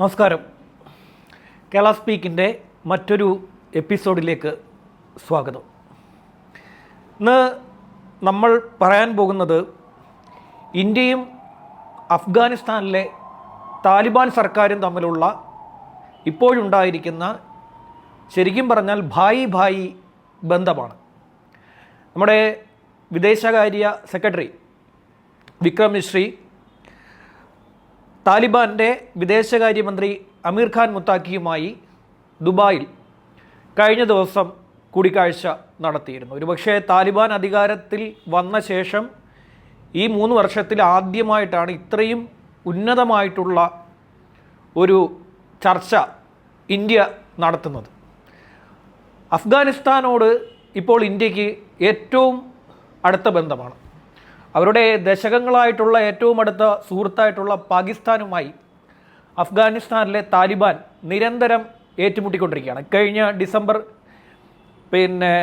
നമസ്കാരം. കേരള സ്പീക്കിന്റെ മറ്റൊരു എപ്പിസോഡിലേക്ക് സ്വാഗതം. ഇന്ന് നമ്മൾ പറയാൻ പോകുന്നത് ഇന്ത്യയും അഫ്ഗാനിസ്ഥാനിലെ താലിബാൻ സർക്കാരും തമ്മിലുള്ള ഇപ്പോഴുണ്ടായിരിക്കുന്ന ശരിക്കും പറഞ്ഞാൽ ഭായി ഭായി ബന്ധമാണ്. നമ്മുടെ വിദേശകാര്യ സെക്രട്ടറി വിക്രം മിശ്രി താലിബാന്റെ വിദേശകാര്യമന്ത്രി അമീർ ഖാൻ മുത്താക്കിയുമായി ദുബായിൽ കഴിഞ്ഞ ദിവസം കൂടിക്കാഴ്ച നടത്തിയിരുന്നു. ഒരുപക്ഷെ താലിബാൻ അധികാരത്തിൽ വന്ന ശേഷം ഈ മൂന്ന് വർഷത്തിൽ ആദ്യമായിട്ടാണ് ഇത്രയും ഉന്നതമായിട്ടുള്ള ഒരു ചർച്ച ഇന്ത്യ നടത്തുന്നത്. അഫ്ഗാനിസ്ഥാനോട് ഇപ്പോൾ ഇന്ത്യയ്ക്ക് ഏറ്റവും അടുത്ത ബന്ധമാണ്. അവരുടെ ദശകങ്ങളായിട്ടുള്ള ഏറ്റവും അടുത്ത സുഹൃത്തായിട്ടുള്ള പാകിസ്ഥാനുമായി അഫ്ഗാനിസ്ഥാനിലെ താലിബാൻ നിരന്തരം ഏറ്റുമുട്ടിക്കൊണ്ടിരിക്കുകയാണ്. കഴിഞ്ഞ ഡിസംബർ പിന്നെ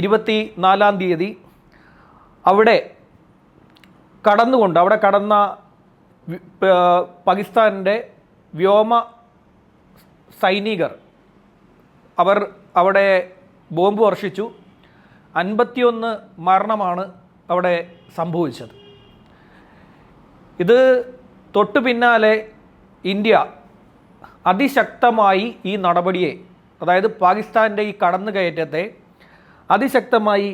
ഇരുപത്തി നാലാം തീയതി അവിടെ കടന്നുകൊണ്ട് അവിടെ കടന്ന പാകിസ്ഥാനിന്റെ വ്യോമ സൈനികർ അവർ അവിടെ ബോംബ് വർഷിച്ചു. അൻപത്തിയൊന്ന് മരണമാണ് അവിടെ സംഭവിച്ചത്. ഇത് തൊട്ടു പിന്നാലെ ഇന്ത്യ അതിശക്തമായി ഈ നടപടിയെ അതായത് പാകിസ്ഥാന്റെ ഈ കടന്നുകയറ്റത്തെ അതിശക്തമായി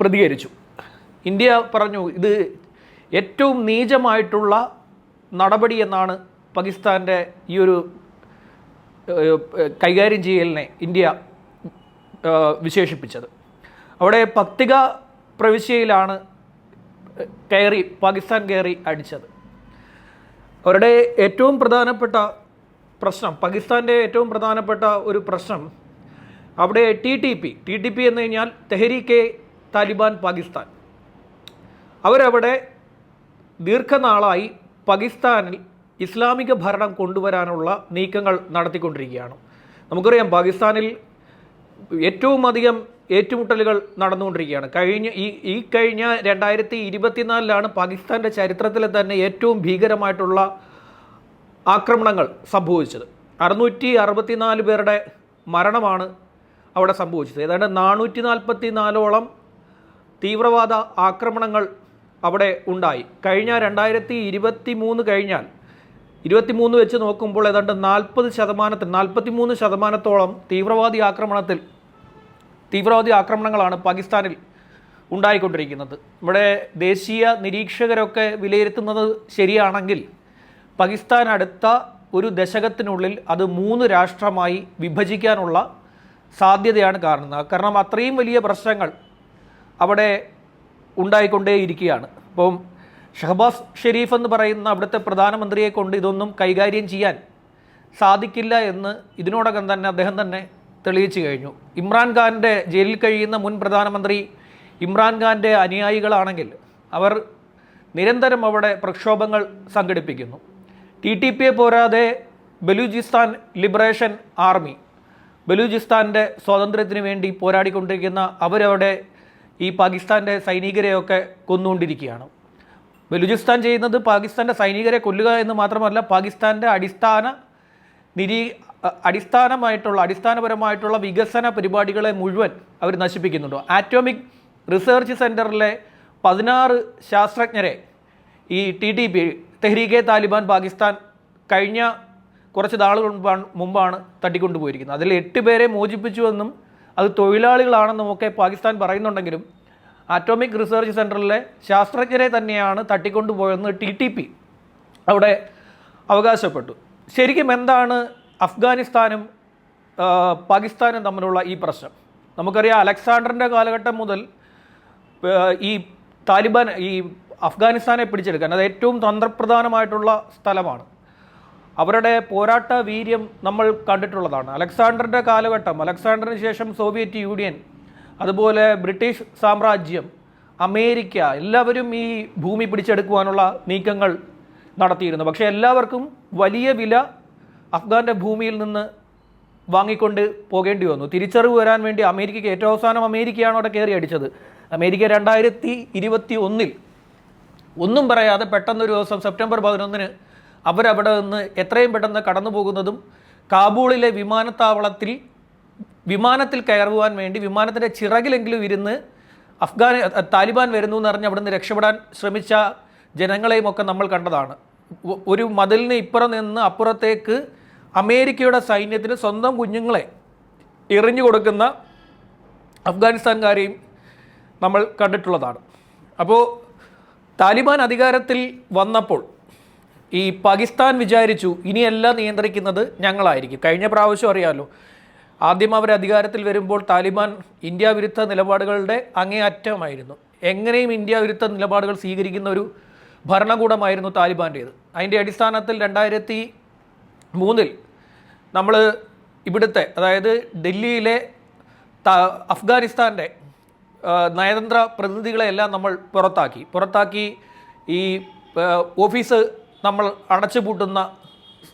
പ്രതികരിച്ചു. ഇന്ത്യ പറഞ്ഞു ഇത് ഏറ്റവും നീചമായിട്ടുള്ള നടപടി എന്നാണ് പാകിസ്ഥാന്റെ ഈ ഒരു കൈകാര്യം ചെയ്യലിനെ ഇന്ത്യ വിശേഷിപ്പിച്ചത്. അവിടെ പക്തിക പ്രവിശ്യയിലാണ് കയറി പാകിസ്ഥാൻ കയറി അടിച്ചത്. അവരുടെ ഏറ്റവും പ്രധാനപ്പെട്ട പ്രശ്നം പാകിസ്ഥാന്റെ ഏറ്റവും പ്രധാനപ്പെട്ട ഒരു പ്രശ്നം അവിടെ T T P T T P എന്ന് കഴിഞ്ഞാൽ തെഹരീക്കെ താലിബാൻ പാകിസ്ഥാൻ. അവരവിടെ ദീർഘനാളായി പാകിസ്ഥാനിൽ ഇസ്ലാമിക ഭരണം കൊണ്ടുവരാനുള്ള നീക്കങ്ങൾ നടത്തിക്കൊണ്ടിരിക്കുകയാണ്. നമുക്കറിയാം പാകിസ്ഥാനിൽ ഏറ്റവും അധികം ഏറ്റുമുട്ടലുകൾ നടന്നുകൊണ്ടിരിക്കുകയാണ്. കഴിഞ്ഞ ഈ ഈ കഴിഞ്ഞ രണ്ടായിരത്തി ഇരുപത്തിനാലിലാണ് പാകിസ്ഥാന്റെ ചരിത്രത്തിലെ തന്നെ ഏറ്റവും ഭീകരമായിട്ടുള്ള ആക്രമണങ്ങൾ സംഭവിച്ചത്. അറുന്നൂറ്റി അറുപത്തിനാല് പേരുടെ മരണമാണ് അവിടെ സംഭവിച്ചത്. ഏതാണ്ട് നാനൂറ്റി നാൽപ്പത്തി നാലോളം തീവ്രവാദ ആക്രമണങ്ങൾ അവിടെ ഉണ്ടായി. കഴിഞ്ഞ രണ്ടായിരത്തി ഇരുപത്തി മൂന്ന് കഴിഞ്ഞാൽ ഇരുപത്തിമൂന്ന് വെച്ച് നോക്കുമ്പോൾ ഏതാണ്ട് നാൽപ്പത് ശതമാനത്തിൽ നാൽപ്പത്തി മൂന്ന് ശതമാനത്തോളം തീവ്രവാദി ആക്രമണത്തിൽ തീവ്രവാദി ആക്രമണങ്ങളാണ് പാകിസ്ഥാനിൽ ഉണ്ടായിക്കൊണ്ടിരിക്കുന്നത്. ഇവിടെ ദേശീയ നിരീക്ഷകരൊക്കെ വിലയിരുത്തുന്നത് ശരിയാണെങ്കിൽ പാകിസ്ഥാൻ അടുത്ത ഒരു ദശകത്തിനുള്ളിൽ അത് മൂന്ന് രാഷ്ട്രമായി വിഭജിക്കാനുള്ള സാധ്യതയാണ് കാണുന്നത് കാരണം അത്രയും വലിയ പ്രശ്നങ്ങൾ അവിടെ ഉണ്ടായിക്കൊണ്ടേയിരിക്കുകയാണ്. അപ്പം ഷഹബാസ് ഷെരീഫ് എന്ന് പറയുന്ന അവിടുത്തെ പ്രധാനമന്ത്രിയെ കൊണ്ട് ഇതൊന്നും കൈകാര്യം ചെയ്യാൻ സാധിക്കില്ല എന്ന് ഇതിനോടകം തന്നെ അദ്ദേഹം തന്നെ തെളിയിച്ചു കഴിഞ്ഞു. ഇമ്രാൻഖാന്റെ ജയിലിൽ കഴിയുന്ന മുൻ പ്രധാനമന്ത്രി ഇമ്രാൻഖാന്റെ അനുയായികളാണെങ്കിൽ അവർ നിരന്തരം അവിടെ പ്രക്ഷോഭങ്ങൾ സംഘടിപ്പിക്കുന്നു. ടി ടി പിയെ പോരാതെ ബലൂചിസ്ഥാൻ ലിബറേഷൻ ആർമി ബലൂചിസ്ഥാന്റെ സ്വാതന്ത്ര്യത്തിന് വേണ്ടി പോരാടിക്കൊണ്ടിരിക്കുന്ന അവരവിടെ ഈ പാകിസ്ഥാന്റെ സൈനികരെയൊക്കെ കൊന്നുകൊണ്ടിരിക്കുകയാണ്. ബലൂചിസ്ഥാൻ ചെയ്യുന്നത് പാകിസ്ഥാന്റെ സൈനികരെ കൊല്ലുക എന്ന് മാത്രമല്ല പാകിസ്ഥാന്റെ അടിസ്ഥാന നിരീ അടിസ്ഥാനമായിട്ടുള്ള അടിസ്ഥാനപരമായിട്ടുള്ള വികസന പരിപാടികളെ മുഴുവൻ അവർ നശിപ്പിക്കുന്നുണ്ട്. ആറ്റോമിക് റിസർച്ച് സെന്ററിലെ പതിനാറ് ശാസ്ത്രജ്ഞരെ ഈ T T P Tehreek Taliban Pakistan കഴിഞ്ഞ കുറച്ച് നാളുകൾ മുമ്പാണ് മുമ്പാണ് തട്ടിക്കൊണ്ടുപോയിരിക്കുന്നത്. അതിൽ എട്ട് പേരെ മോചിപ്പിച്ചുവെന്നും അത് തൊഴിലാളികളാണെന്നും ഒക്കെ പാകിസ്ഥാൻ പറയുന്നുണ്ടെങ്കിലും ആറ്റോമിക് റിസർച്ച് സെന്ററിലെ ശാസ്ത്രജ്ഞരെ തന്നെയാണ് തട്ടിക്കൊണ്ടുപോയെന്ന് ടി ടി പി അവിടെ അവകാശപ്പെട്ടു. ശരിക്കും എന്താണ് അഫ്ഗാനിസ്ഥാനും പാകിസ്ഥാനും തമ്മിലുള്ള ഈ പ്രശ്നം? നമുക്കറിയാം അലക്സാണ്ടറിന്റെ കാലഘട്ടം മുതൽ ഈ താലിബാൻ ഈ അഫ്ഗാനിസ്ഥാനെ പിടിച്ചെടുക്കാൻ അത് ഏറ്റവും തന്ത്രപ്രധാനമായിട്ടുള്ള സ്ഥലമാണ്. അവരുടെ പോരാട്ട വീര്യം നമ്മൾ കണ്ടിട്ടുള്ളതാണ്. അലക്സാണ്ടറിന്റെ കാലഘട്ടം അലക്സാണ്ടറിന് ശേഷം സോവിയറ്റ് യൂണിയൻ അതുപോലെ ബ്രിട്ടീഷ് സാമ്രാജ്യം അമേരിക്ക എല്ലാവരും ഈ ഭൂമി പിടിച്ചെടുക്കുവാനുള്ള നീക്കങ്ങൾ നടത്തിയിരുന്നു. പക്ഷേ എല്ലാവർക്കും വലിയ വില അഫ്ഗാന്റെ ഭൂമിയിൽ നിന്ന് വാങ്ങിക്കൊണ്ട് പോകേണ്ടി വന്നു. തിരിച്ചറിവ് വരാൻ വേണ്ടി അമേരിക്കയ്ക്ക് ഏറ്റവും അവസാനം അമേരിക്കയാണ് അവിടെ കയറി അടിച്ചത്. അമേരിക്ക രണ്ടായിരത്തി ഇരുപത്തി ഒന്നിൽ ഒന്നും പറയാതെ പെട്ടെന്നൊരു ദിവസം സെപ്റ്റംബർ പതിനൊന്നിന് അവരവിടെ നിന്ന് എത്രയും പെട്ടെന്ന് കടന്നു പോകുന്നതും കാബൂളിലെ വിമാനത്താവളത്തിൽ വിമാനത്തിൽ കയറുവാൻ വേണ്ടി വിമാനത്തിന്റെ ചിറകിലെങ്കിലും ഇരുന്ന് അഫ്ഗാൻ താലിബാൻ വരുന്നു എന്നറിഞ്ഞ് അവിടുന്ന് രക്ഷപ്പെടാൻ ശ്രമിച്ച ജനങ്ങളെയും ഒക്കെ നമ്മൾ കണ്ടതാണ്. ഒരു മതിലിന് ഇപ്പുറം നിന്ന് അപ്പുറത്തേക്ക് അമേരിക്കയുടെ സൈന്യത്തിന് സ്വന്തം കുഞ്ഞുങ്ങളെ എറിഞ്ഞു കൊടുക്കുന്ന അഫ്ഗാനിസ്ഥാൻകാരെയും നമ്മൾ കണ്ടിട്ടുള്ളതാണ്. അപ്പോൾ താലിബാൻ അധികാരത്തിൽ വന്നപ്പോൾ ഈ പാകിസ്ഥാൻ വിചാരിച്ചു ഇനിയെല്ലാം നിയന്ത്രിക്കുന്നത് ഞങ്ങളായിരിക്കും. കഴിഞ്ഞ പ്രാവശ്യം അറിയാമല്ലോ ആദ്യം അവർ അധികാരത്തിൽ വരുമ്പോൾ താലിബാൻ ഇന്ത്യ വിരുദ്ധ നിലപാടുകളുടെ അങ്ങേയറ്റമായിരുന്നു. എങ്ങനെയും ഇന്ത്യ വിരുദ്ധ നിലപാടുകൾ സ്വീകരിക്കുന്ന ഒരു ഭരണകൂടമായിരുന്നു താലിബാന്റേത് അതിന്റെ അടിസ്ഥാനത്തിൽ രണ്ടായിരത്തി മൂന്നിൽ നമ്മൾ ഇവിടുത്തെ അതായത് ഡൽഹിയിലെ അഫ്ഗാനിസ്ഥാന്റെ നയതന്ത്ര പ്രതിനിധികളെയെല്ലാം നമ്മൾ പുറത്താക്കി. പുറത്താക്കി ഈ ഓഫീസ് നമ്മൾ അടച്ചുപൂട്ടുന്ന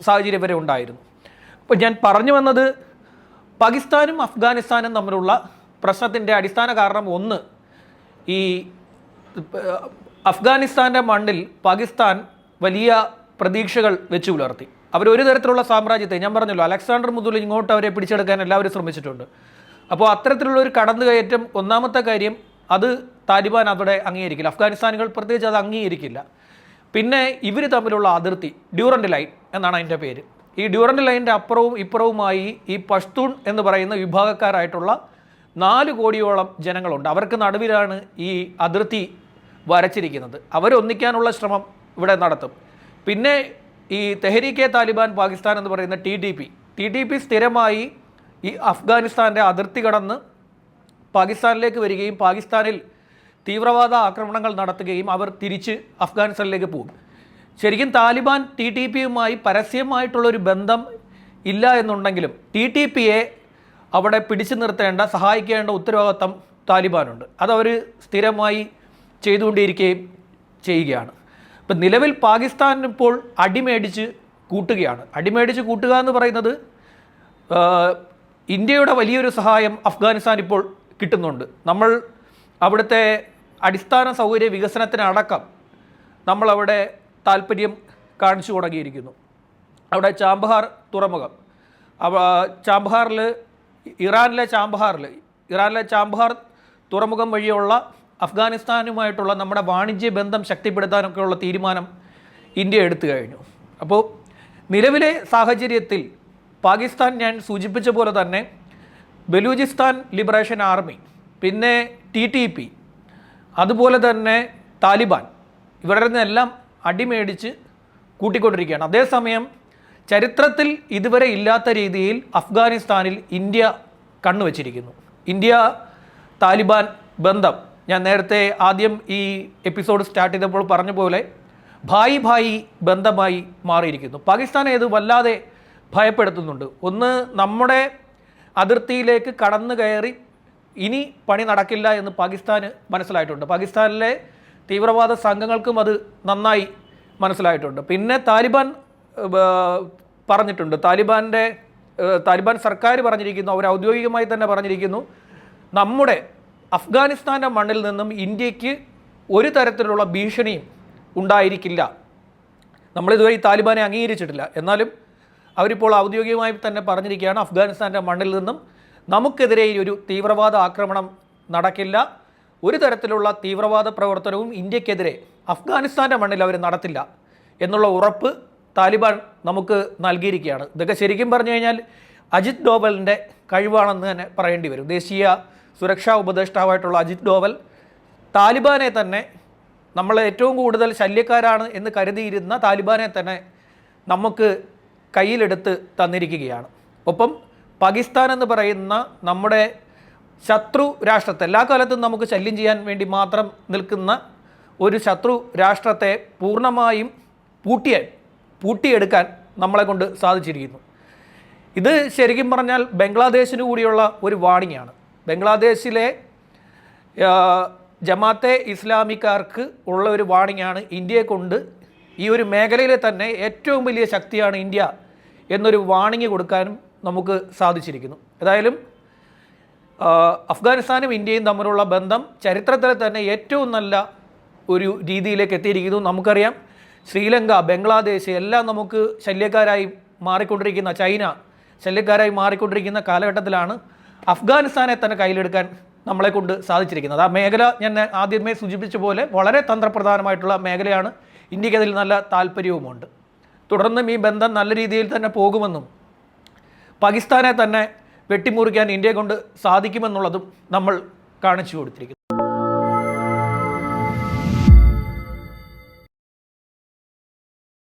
സാഹചര്യം വരെ ഉണ്ടായിരുന്നു. അപ്പോൾ ഞാൻ പറഞ്ഞു വന്നത് പാകിസ്ഥാനും അഫ്ഗാനിസ്ഥാനും തമ്മിലുള്ള പ്രശ്നത്തിന്റെ അടിസ്ഥാന കാരണം ഒന്ന് ഈ അഫ്ഗാനിസ്ഥാന്റെ മണ്ണിൽ പാകിസ്ഥാൻ വലിയ പ്രതീക്ഷകൾ വെച്ചു പുലർത്തി. അവർ ഒരു തരത്തിലുള്ള സാമ്രാജ്യത്തെ ഞാൻ പറഞ്ഞല്ലോ അലക്സാണ്ടർ മുതൽ ഇങ്ങോട്ട് അവരെ പിടിച്ചെടുക്കാൻ എല്ലാവരും ശ്രമിച്ചിട്ടുണ്ട്. അപ്പോൾ അത്തരത്തിലുള്ള ഒരു കടന്നുകയറ്റം ഒന്നാമത്തെ കാര്യം അത് താലിബാൻ അവിടെ അംഗീകരിക്കില്ല. അഫ്ഗാനിസ്ഥാനികൾ പ്രത്യേകിച്ച് അത് അംഗീകരിക്കില്ല. പിന്നെ ഇവർ തമ്മിലുള്ള അതിർത്തി ഡ്യൂറന്റ് ലൈൻ എന്നാണ് അതിന്റെ പേര്. ഈ ഡ്യൂറന്റ് ലൈനിന്റെ അപ്പുറവും ഇപ്പുറവുമായി ഈ പഷ്തൂൺ എന്ന് പറയുന്ന വിഭാഗക്കാരായിട്ടുള്ള നാല് കോടിയോളം ജനങ്ങളുണ്ട്. അവർക്ക് നടുവിലാണ് ഈ അതിർത്തി വരച്ചിരിക്കുന്നത്. അവരൊന്നിക്കാനുള്ള ശ്രമം ഇവിടെ നടത്തും. പിന്നെ ഈ തെഹരീക്കെ താലിബാൻ പാകിസ്ഥാൻ എന്ന് പറയുന്ന T D P T D P സ്ഥിരമായി ഈ അഫ്ഗാനിസ്ഥാന്റെ അതിർത്തി കടന്ന് പാകിസ്ഥാനിലേക്ക് വരികയും പാകിസ്ഥാനിൽ തീവ്രവാദ ആക്രമണങ്ങൾ നടത്തുകയും അവർ തിരിച്ച് അഫ്ഗാനിസ്ഥാനിലേക്ക് പോകും. ശരിക്കും താലിബാൻ ടി ടി പിയുമായി പരസ്യമായിട്ടുള്ളൊരു ബന്ധം ഇല്ല എന്നുണ്ടെങ്കിലും ടി ടി പിയെ അവിടെ പിടിച്ചു നിർത്തേണ്ട സഹായിക്കേണ്ട ഉത്തരവാദിത്തം താലിബാനുണ്ട്. അതവർ സ്ഥിരമായി ചെയ്തുകൊണ്ടിരിക്കുകയും ചെയ്യുകയാണ്. ഇപ്പം നിലവിൽ പാകിസ്ഥാൻ ഇപ്പോൾ അടിമേടിച്ച് കൂട്ടുകയാണ്. അടിമേടിച്ച് കൂട്ടുക എന്ന് പറയുന്നത് ഇന്ത്യയുടെ വലിയൊരു സഹായം അഫ്ഗാനിസ്ഥാൻ ഇപ്പോൾ കിട്ടുന്നുണ്ട്. നമ്മൾ അവിടുത്തെ അടിസ്ഥാന സൗകര്യ വികസനത്തിനടക്കം നമ്മളവിടെ താല്പര്യം കാണിച്ചു തുടങ്ങിയിരിക്കുന്നു. അവിടെ ചാമ്പഹാർ തുറമുഖം. ചാമ്പഹാറിൽ ഇറാനിലെ ചാമ്പഹാറിൽ ഇറാനിലെ ചാമ്പഹാർ തുറമുഖം വഴിയുള്ള അഫ്ഗാനിസ്ഥാനുമായിട്ടുള്ള നമ്മുടെ വാണിജ്യ ബന്ധം ശക്തിപ്പെടുത്താനൊക്കെയുള്ള തീരുമാനം ഇന്ത്യ എടുത്തു കഴിഞ്ഞു. അപ്പോൾ നിലവിലെ സാഹചര്യത്തിൽ പാകിസ്ഥാൻ ഞാൻ സൂചിപ്പിച്ച പോലെ തന്നെ ബലൂചിസ്ഥാൻ ലിബറേഷൻ ആർമി പിന്നെ ടി ടി പി അതുപോലെ തന്നെ താലിബാൻ ഇവരുടെ നിന്നെല്ലാം അടിമേടിച്ച് കൂട്ടിക്കൊണ്ടിരിക്കുകയാണ്. അതേസമയം ചരിത്രത്തിൽ ഇതുവരെ ഇല്ലാത്ത രീതിയിൽ അഫ്ഗാനിസ്ഥാനിൽ ഇന്ത്യ കണ്ണുവച്ചിരിക്കുന്നു. ഇന്ത്യ താലിബാൻ ബന്ധം ഞാൻ നേരത്തെ ആദ്യം ഈ എപ്പിസോഡ് സ്റ്റാർട്ട് ചെയ്തപ്പോൾ പറഞ്ഞ പോലെ ഭായി ഭായി ബന്ധമായി മാറിയിരിക്കുന്നു. പാകിസ്ഥാനെ ഇത് വല്ലാതെ ഭയപ്പെടുത്തുന്നുണ്ട്. ഒന്ന് നമ്മുടെ അതിർത്തിയിലേക്ക് കടന്നു കയറി ഇനി പണി നടക്കില്ല എന്ന് പാകിസ്ഥാന് മനസ്സിലായിട്ടുണ്ട്. പാകിസ്ഥാനിലെ തീവ്രവാദ സംഘങ്ങൾക്കും അത് നന്നായി മനസ്സിലായിട്ടുണ്ട്. പിന്നെ താലിബാൻ പറഞ്ഞിട്ടുണ്ട്. താലിബാന്റെ താലിബാൻ സർക്കാർ പറഞ്ഞിരിക്കുന്നു അവർ ഔദ്യോഗികമായി തന്നെ പറഞ്ഞിരിക്കുന്നു നമ്മുടെ അഫ്ഗാനിസ്ഥാന്റെ മണ്ണിൽ നിന്നും ഇന്ത്യയ്ക്ക് ഒരു തരത്തിലുള്ള ഭീഷണിയും ഉണ്ടായിരിക്കില്ല. നമ്മളിതുവരെ ഈ താലിബാനെ അംഗീകരിച്ചിട്ടില്ല. എന്നാലും അവരിപ്പോൾ ഔദ്യോഗികമായി തന്നെ പറഞ്ഞിരിക്കുകയാണ് അഫ്ഗാനിസ്ഥാന്റെ മണ്ണിൽ നിന്നും നമുക്കെതിരെ ഒരു തീവ്രവാദ ആക്രമണം നടക്കില്ല. ഒരു തരത്തിലുള്ള തീവ്രവാദ പ്രവർത്തനവും ഇന്ത്യക്കെതിരെ അഫ്ഗാനിസ്ഥാന്റെ മണ്ണിൽ അവർ നടത്തില്ല എന്നുള്ള ഉറപ്പ് താലിബാൻ നമുക്ക് നൽകിയിരിക്കുകയാണ്. ഇതൊക്കെ ശരിക്കും പറഞ്ഞു കഴിഞ്ഞാൽ അജിത് ഡോവലിന്റെ കഴിവാണെന്ന് തന്നെ പറയേണ്ടി വരും. ദേശീയ സുരക്ഷാ ഉപദേഷ്ടാവായിട്ടുള്ള അജിത് ഡോവൽ താലിബാനെ തന്നെ നമ്മൾ ഏറ്റവും കൂടുതൽ ശല്യക്കാരാണ് എന്ന് കരുതിയിരുന്ന താലിബാനെ തന്നെ നമുക്ക് കയ്യിലെടുത്ത് തന്നിരിക്കുകയാണ്. ഒപ്പം പാകിസ്ഥാൻ എന്ന് പറയുന്ന നമ്മുടെ ശത്രു രാഷ്ട്രത്തെ എല്ലാ കാലത്തും നമുക്ക് ശല്യം ചെയ്യാൻ വേണ്ടി മാത്രം നിൽക്കുന്ന ഒരു ശത്രു രാഷ്ട്രത്തെ പൂർണമായും പൂട്ടിയ പൂട്ടിയെടുക്കാൻ നമ്മളെ കൊണ്ട് സാധിച്ചിരിക്കുന്നു. ഇത് ശരിക്കും പറഞ്ഞാൽ ബംഗ്ലാദേശിനു കൂടിയുള്ള ഒരു വാണിംഗാണ് ബംഗ്ലാദേശിലെ ജമാത്തെ ഇസ്ലാമിക്കാർക്ക് ഉള്ള ഒരു വാണിങ്ങാണ് ഇന്ത്യയെ കൊണ്ട് ഈ ഒരു മേഖലയിലെ തന്നെ ഏറ്റവും വലിയ ശക്തിയാണ് ഇന്ത്യ എന്നൊരു വാണിംഗ് കൊടുക്കാനും നമുക്ക് സാധിച്ചിരിക്കുന്നു. ഏതായാലും അഫ്ഗാനിസ്ഥാനും ഇന്ത്യയും തമ്മിലുള്ള ബന്ധം ചരിത്രത്തിൽ തന്നെ ഏറ്റവും നല്ല ഒരു രീതിയിലേക്ക് എത്തിയിരിക്കുന്നു. നമുക്കറിയാം ശ്രീലങ്ക ബംഗ്ലാദേശ് എല്ലാം നമുക്ക് ശല്യക്കാരായി മാറിക്കൊണ്ടിരിക്കുന്ന ചൈന ശല്യക്കാരായി മാറിക്കൊണ്ടിരിക്കുന്ന കാലഘട്ടത്തിലാണ് അഫ്ഗാനിസ്ഥാനെ തന്നെ കയ്യിലെടുക്കാൻ നമ്മളെ കൊണ്ട് സാധിച്ചിരിക്കുന്നത്. ആ മേഖല ഞാൻ ആദ്യമേ സൂചിപ്പിച്ച പോലെ വളരെ തന്ത്രപ്രധാനമായിട്ടുള്ള മേഖലയാണ്. ഇന്ത്യയ്ക്ക് അതിൽ നല്ല താല്പര്യവുമുണ്ട്. തുടർന്നും ഈ ബന്ധം നല്ല രീതിയിൽ തന്നെ പോകുമെന്നും പാകിസ്ഥാനെ തന്നെ വെട്ടിമുറിക്കാൻ ഇന്ത്യയെ കൊണ്ട് സാധിക്കുമെന്നുള്ളതും നമ്മൾ കാണിച്ചു കൊടുത്തിരിക്കുന്നു.